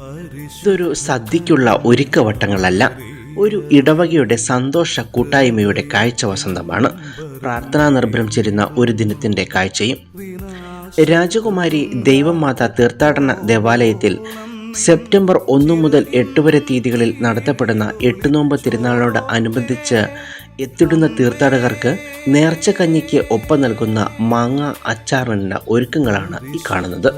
ഇതൊരു സദ്യക്കുള്ള ഒരുക്കവട്ടങ്ങളല്ല ഒരു ഇടവകയുടെ സന്തോഷ കൂട്ടായ്മയുടെ കാഴ്ച വസന്തമാണ് പ്രാർത്ഥനാ നിർഭരം ചേരുന്ന ഒരു ദിനത്തിന്റെ കാഴ്ചയും. രാജകുമാരി ദൈവമാത തീർത്ഥാടന ദേവാലയത്തിൽ സെപ്റ്റംബർ ഒന്ന് മുതൽ എട്ട് വരെ തീയതികളിൽ നടത്തപ്പെടുന്ന എട്ട് നോമ്പ് തിരുനാളിനോട് അനുബന്ധിച്ച് എത്തിടുന്ന തീർത്ഥാടകർക്ക് നേർച്ച കഞ്ഞിക്ക് ഒപ്പം നൽകുന്ന മാങ്ങ അച്ചാറിനുള്ള ഒരുക്കങ്ങളാണ് ഈ കാണുന്നത്.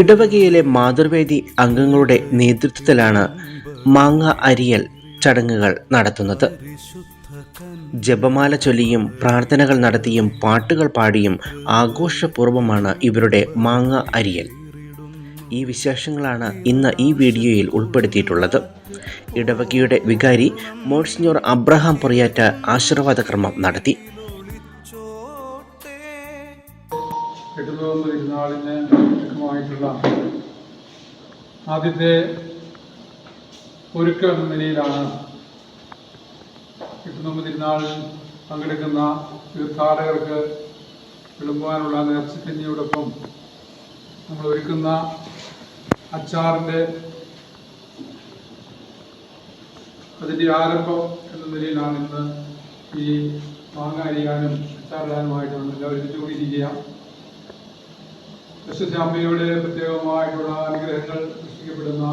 ഇടവകയിലെ മാതൃവേദി അംഗങ്ങളുടെ നേതൃത്വത്തിലാണ് മാങ്ങ അരിയൽ ചടങ്ങുകൾ നടത്തുന്നത്. ജപമാല ചൊല്ലിയും പ്രാർത്ഥനകൾ നടത്തിയും പാട്ടുകൾ പാടിയും ആഘോഷപൂർവമാണ് ഇവരുടെ മാങ്ങ അരിയൽ. ഈ വിശേഷങ്ങളാണ് ഇന്ന് ഈ വീഡിയോയിൽ ഉൾപ്പെടുത്തിയിട്ടുള്ളത്. ഇടവകയുടെ വികാരി മോൺസിഞ്ഞോർ അബ്രഹാം പൊറിയാറ്റ ആശീർവാദ ക്രമം നടത്തി. കെട്ടുതോന്ന് തിരുനാളിന് ഒരുക്കമായിട്ടുള്ള ആദ്യത്തെ ഒരുക്കം എന്ന നിലയിലാണ് കെട്ടുനോമ്പ് തിരുനാളിൽ പങ്കെടുക്കുന്ന തീർത്ഥാടകർക്ക് വിളമ്പുവാനുള്ള നേർച്ചക്കഞ്ഞിയോടൊപ്പം നമ്മൾ ഒരുക്കുന്ന അച്ചാറിന്റെ അതിന്റെ ആരംഭം എന്ന നിലയിലാണ് ഇന്ന് ഈ മാങ്ങ അരിയാനും അച്ചാറിടാനുമായിട്ട് നമ്മൾ എല്ലാവരും ഒരുമിച്ച് കൂടിയിരിക്കുക വിശുദ്ധ പ്രത്യേകമായിട്ടുള്ള അനുഗ്രഹങ്ങൾ സൃഷ്ടിക്കപ്പെടുന്ന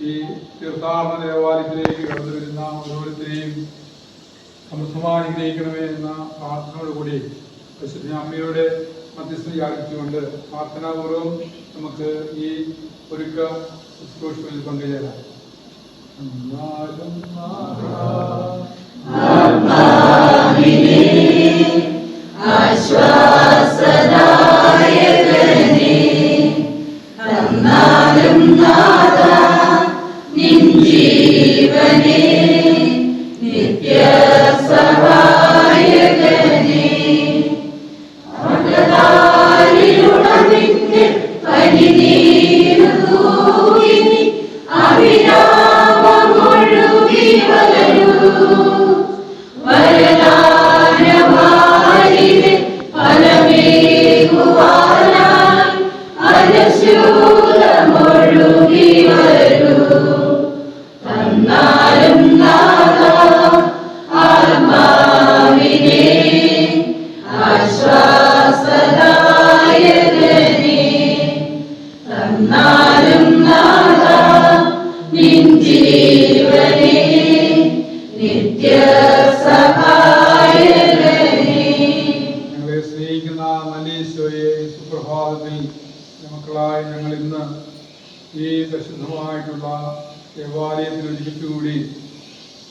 ഈ തീർത്ഥാടന ദേവാലയത്തിലേക്ക് കടന്നു വരുന്ന ഓരോരുത്തരെയും സമൃദ്ധമാനുഗ്രഹിക്കണമേ എന്ന പ്രാർത്ഥനയോടുകൂടി വിശുദ്ധ അമ്മയുടെ മധ്യസ്ഥ യാചിച്ചുകൊണ്ട് പ്രാർത്ഥനാപൂർവം നമുക്ക് ഈ ഒരുക്ക ശുശ്രൂഷകളിൽ പങ്കുചേരാം. Menino. സുപ്രഭാതത്തിൽ മക്കളായ ഞങ്ങൾ ഇന്ന് ഈ പ്രസിദ്ധമായിട്ടുള്ള ദേവാലയത്തിൽ ഒരിക്കലുകൂടി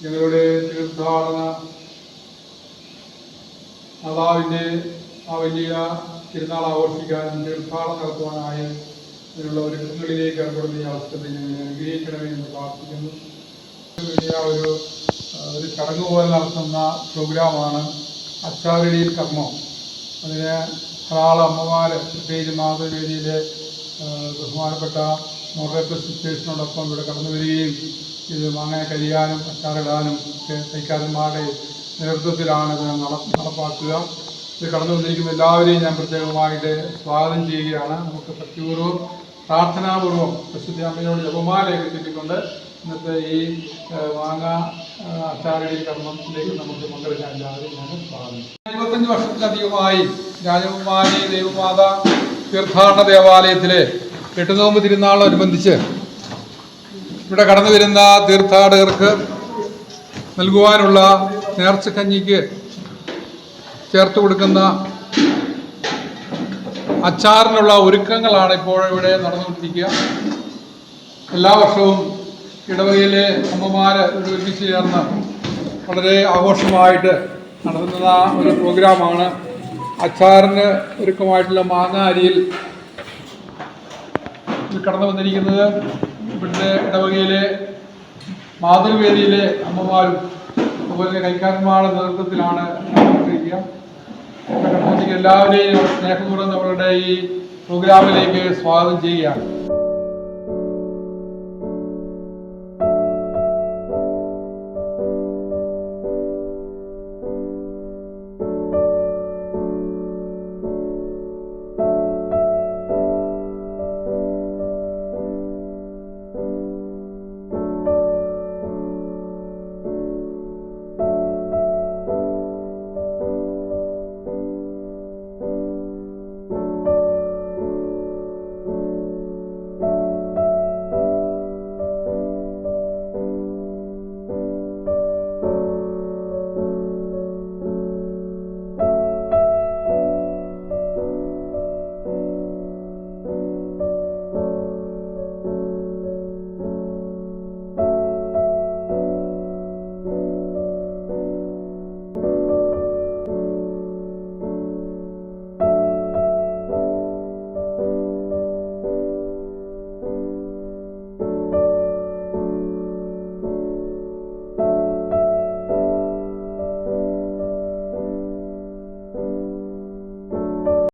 ഞങ്ങളുടെ തീർത്ഥാടന മാതാവിന്റെ ആ വലിയ തിരുനാൾ ആഘോഷിക്കാനും തീർത്ഥാടനം നടത്തുവാനായി ഇതിനുള്ള ഒരുക്കങ്ങളിലേക്ക് ഏർപ്പെടുന്ന ഈ അവസരത്തെ ഞങ്ങൾ അനുഗ്രഹിക്കണമേ എന്ന് പ്രാർത്ഥിക്കുന്നു. വലിയ ഒരു ഒരു ചടങ്ങ് പോലെ നടത്തുന്ന പ്രോഗ്രാമാണ് അച്ചാരടിയിൽ കർമ്മം. അതിന് ധാരാളം അമ്മമാർ പ്രത്യേകിച്ച് മാതൃവേദിയിലെ ബഹുമാനപ്പെട്ട മോഡറേറ്റർ സിസ്റ്റേഴ്സിനോടൊപ്പം ഇവിടെ കടന്നു വരികയും ഇത് മാങ്ങ കരിയാനും അച്ചാറിടാനും ഒക്കെ തൈക്കാരന്മാരുടെ നേതൃത്വത്തിലാണ് ഇത് നട നടപ്പാക്കുക. ഇത് കടന്നു വന്നിരിക്കുന്ന എല്ലാവരെയും ഞാൻ പ്രത്യേകമായിട്ട് സ്വാഗതം ചെയ്യുകയാണ്. നമുക്ക് ഭക്തിപൂർവം പ്രാർത്ഥനാപൂർവം പ്രസിദ്ധി അമ്മയോട് ജപമാലയൊക്കെ ചൊല്ലിക്കൊണ്ട് ഇന്നത്തെ ഈ മാങ്ങ അച്ചാറടി കർമ്മത്തിലേക്ക് നമുക്ക് പങ്കെടുക്കാൻ എല്ലാവരെയും ഞാൻ സ്വാഗതം ഇരുപത്തഞ്ച് വർഷത്തിലധികമായി രാജകുമാരി ദേവമാത തീർത്ഥാടന ദേവാലയത്തിലെ എട്ടുനോമ്പ് തിരുനാളിനോടനുബന്ധിച്ച് ഇവിടെ കടന്നു വരുന്ന തീർത്ഥാടകർക്ക് നൽകുവാനുള്ള നേർച്ചക്കഞ്ഞിക്ക് ചേർത്ത് കൊടുക്കുന്ന അച്ചാറിനുള്ള ഒരുക്കങ്ങളാണ് ഇപ്പോൾ ഇവിടെ നടന്നുകൊണ്ടിരിക്കുക. എല്ലാ വർഷവും ഇടവകയിലെ അമ്മമാർ ഒരുമിച്ച് ചേർന്ന് വളരെ ആഘോഷമായിട്ട് നടത്തുന്ന ഒരു പ്രോഗ്രാമാണ്. അച്ചാറിന് ഒരുക്കമായിട്ടുള്ള മാങ്ങ അരിയിൽ കടന്നു വന്നിരിക്കുന്നത് ഇവിടുത്തെ ഇടവകയിലെ മാതൃവേദിയിലെ അമ്മമാരും അതുപോലെ കൈക്കാരന്മാരുടെ നേതൃത്വത്തിലാണ് എല്ലാവരെയും സ്നേഹപൂർവം നമ്മളുടെ ഈ പ്രോഗ്രാമിലേക്ക് സ്വാഗതം ചെയ്യുകയാണ്.